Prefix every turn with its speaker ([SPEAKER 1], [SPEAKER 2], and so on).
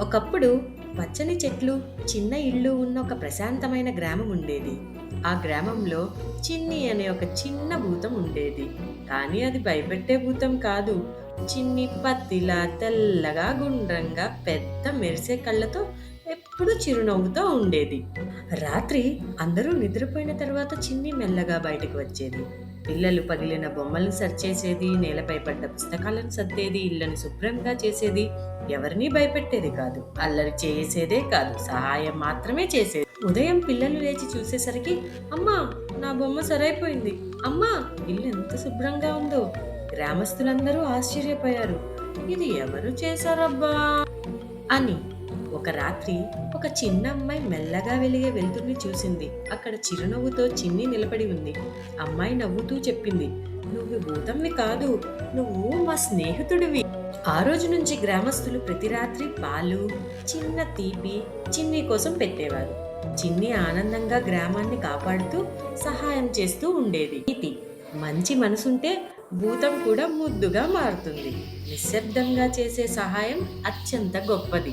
[SPEAKER 1] ఒకప్పుడు పచ్చని చెట్లు చిన్న ఇళ్ళు ఉన్న ఒక ప్రశాంతమైన గ్రామం ఉండేది. ఆ గ్రామంలో చిన్ని అనే ఒక చిన్న భూతం ఉండేది. కానీ అది భయపెట్టే భూతం కాదు. చిన్ని పత్తిలా తెల్లగా గుండ్రంగా పెద్ద మెరిసే కళ్ళతో ఎప్పుడూ చిరునవ్వుతో ఉండేది. రాత్రి అందరూ నిద్రపోయిన తర్వాత చిన్ని మెల్లగా బయటకు వచ్చేది. పిల్లలు పగిలిన బొమ్మలను సరిచేసేది నేలపై పడ్డ పుస్తకాలను సర్దేది ఇళ్ళను శుభ్రంగా చేసేది ఎవరినీ భయపెట్టేది కాదు. అల్లరి చేసేదే కాదు సహాయం మాత్రమే చేసేది. ఉదయం పిల్లలు లేచి చూసేసరికి అమ్మా నా బొమ్మ సరైపోయింది. అమ్మా ఇల్లు ఎంత శుభ్రంగా ఉందో. గ్రామస్తులందరూ ఆశ్చర్యపోయారు. ఇది ఎవరు చేశారబ్బా? అని ఒక రాత్రి ఒక చిన్న అమ్మాయి మెల్లగా వెలిగే వెలుతుర్ని చూసింది. అక్కడ చిరునవ్వుతో చిన్ని నిలబడి ఉంది. అమ్మాయి నవ్వుతూ చెప్పింది నువ్వు భూతంవి కాదు నువ్వు మా స్నేహితుడివి. ఆ రోజు నుంచి గ్రామస్తులు ప్రతి రాత్రి పాలు చిన్న తీపి చిన్ని కోసం పెట్టేవారు. చిన్ని ఆనందంగా గ్రామాన్ని కాపాడుతూ సహాయం చేస్తూ ఉండేది. ఇది మంచి మనసుంటే భూతం కూడా ముద్దుగా మారుతుంది. నిశ్శబ్దంగా చేసే సహాయం అత్యంత గొప్పది.